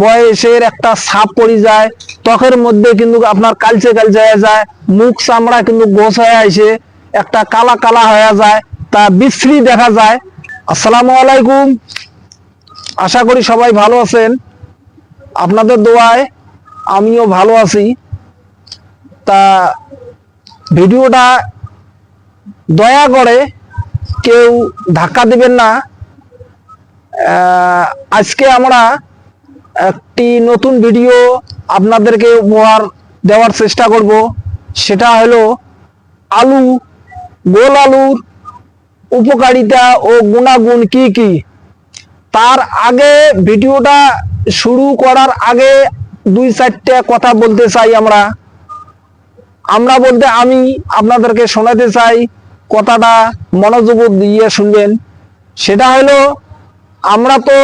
বয়সের একটা ছাপ পড়ে যায়, ত্বকের মধ্যে কিন্তু আপনার কালচে কালচে হয়ে যায়, মুখ চামড়া কিন্তু গোছ হয়ে আসে, একটা কালা কালা হয়ে যায়, তা বিশ্রী দেখা যায়। আসসালামু আলাইকুম। আশা করি সবাই ভালো আছেন। আপনাদের দোয়ায় আমিও ভালো আছি। তা ভিডিওটা দয়া করে কেউ ধাক্কা দিবেন না। আজকে আমরা একটি নতুন ভিডিও আপনাদেরকে উপহার দেওয়ার চেষ্টা করব। সেটা হলো আলু, গোল আলুর উপকারিতা ও গুণাগুণ কি কি? তার আগে ভিডিওটা শুরু করার আগে দুই চারটে কথা বলতে চাই আমরা। আমরা বলতে আমি আপনাদেরকে শোনাতে চাই, কথাটা মনোযোগ দিয়ে শুনবেন। সেটা হলো, আমরা তো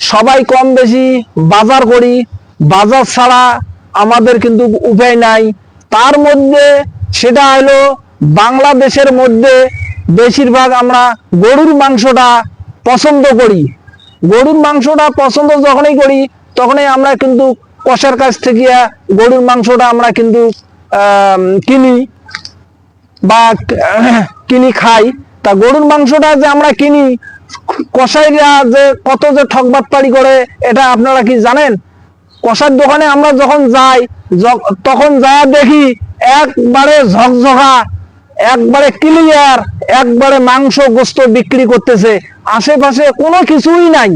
সবাই কম বেশি বাজার করি। বাজার ছাড়া আমাদের কিন্তু উপায় নাই। তার মধ্যে সেটা হলো বাংলাদেশের মধ্যে বেশিরভাগ আমরা গরুর মাংসটা পছন্দ করি। গরুর মাংসটা পছন্দ যখনই করি, তখনই আমরা কিন্তু কষার কাছ থেকে গরুর মাংসটা আমরা কিন্তু কিনি বা, কিনি খাই। তা গরুর মাংসটা যে আমরা কিনি, কসাইরা যে কত যে ঠকবাটপাড়ি করে, এটা আপনারা কি জানেন? কষার দোকানে আমরা যখন যাই তখন যা দেখি, একবারে ঝকঝকা, একবারে ক্লিয়ার একবারে মাংস গোস্ত বিক্রি করতেছে। আশেপাশে কোনো কিছুই নাই।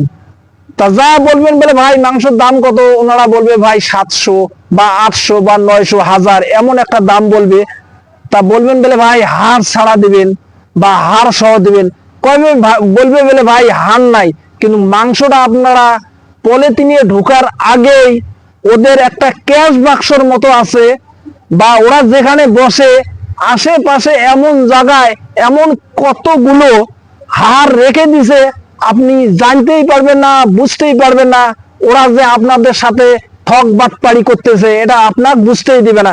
তা যা বলবেন বলে, ভাই, মাংসের দাম কত? ওনারা বলবে, ভাই, সাতশো বা আটশো বা নয়শো, হাজার। এমন একটা দাম বলবে। তা বলবেন বলে, ভাই হার ছাড়া দিবেন। বা হাড় সহ দিবেন। কবে বলবে বলে, ভাই, হাড় নাই। কিন্তু মাংসটা আপনারা পলিথিনে ঢোকার আগেই ওদের একটা ক্যাশ বাক্সর মতো আছে বা ওরা যেখানে বসে, আশেপাশে এমন জায়গায় এমন কতগুলো হার রেখে দিছে, আপনি জানতেই পারবেন না, বুঝতেই পারবেন না। ওরা যে আপনাদের সাথে ঠক বাটপাড়ি করতেছে, এটা আপনার বুঝতেই দিবে না।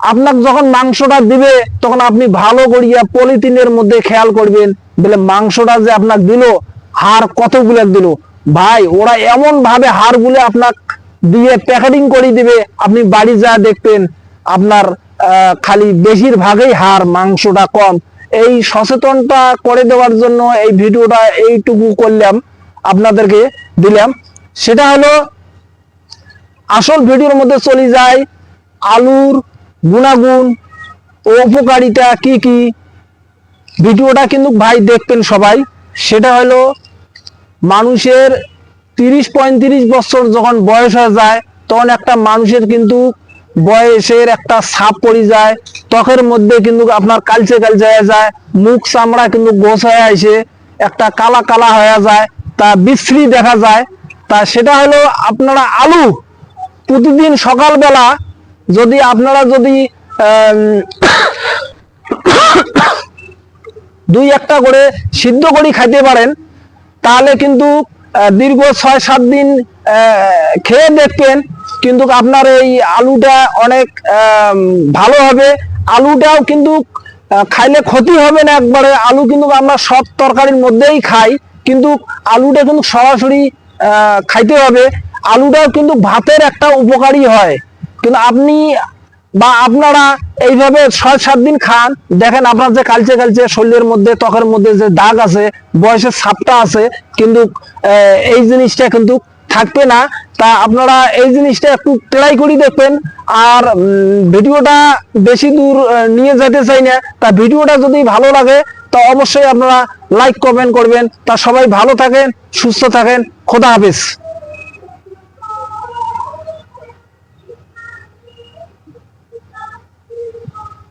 আপনার যখন মাংসটা দিবে, তখন আপনি ভালো করিয়া পলিথিনের মধ্যে খেয়াল করবেন, বলে মাংসটা যে আপনার দিল হার কতগুলো দিল? ভাই, ওরা এমন ভাবে হারগুলো আপনার দিয়ে প্যাকেটিং করে দিবে, আপনি বাড়ি যা দেখবেন, আপনার খালি বেশিরভাগই হার মাংসটা কম। এই সচেতনটা করে দেওয়ার জন্য এই ভিডিওটা এইটুকু করলাম, আপনাদেরকে দিলাম। সেটা হলো, আসল ভিডিওর মধ্যে চলে যায় আলুর গুণাগুণ ও উপকারিতা কি কি? ভিডিওটা কিন্তু ভাই দেখবেন সবাই। সেটা হলো মানুষের তিরিশ পঁয়ত্রিশ বছর যখন বয়স হয়ে যায়, তখন একটা মানুষের কিন্তু বয়সের একটা ছাপ পড়ে যায়। ত্বকের মধ্যে কিন্তু আপনার কালচে কালচে হয়ে যায়। মুখ চামড়া কিন্তু গোছ হয়ে আসে, একটা কালা কালা হয়ে যায়, তা বিশ্রী দেখা যায়। তা সেটা হলো আপনারা আলু প্রতিদিন সকালবেলা যদি আপনারা যদি দুই একটা করে সিদ্ধ করে খাইতে পারেন, তাহলে কিন্তু দীর্ঘ ছয় সাত দিন খেয়ে দেখবেন, কিন্তু আপনার এই আলুটা অনেক ভালো হবে। আলুটাও কিন্তু খাইলে ক্ষতি হবে না একবারে। আলু কিন্তু আমরা সব তরকারির মধ্যেই খাই, কিন্তু আলুটা কিন্তু সরাসরি খাইতে হবে। আলুটাও কিন্তু ভাতের একটা উপকারী হয়। কিন্তু আপনি বা আপনারা এইভাবে ছয়, সাত দিন খান, দেখেন আপনার যে কালচে কালচে শরীরের মধ্যে, ত্বকের মধ্যে যে দাগ আছে, বয়সের ছাপটা আছে, কিন্তু এই জিনিসটা কিন্তু থাকবে না। তা আপনারা এই জিনিসটা একটু ট্রাই করে দেখবেন। আর ভিডিওটা বেশি দূর নিয়ে যেতে চাই না। তা ভিডিওটা যদি ভালো লাগে, তা অবশ্যই আপনারা লাইক কমেন্ট করবেন। তা সবাই ভালো থাকেন, সুস্থ থাকেন। খোদা হাফিজ।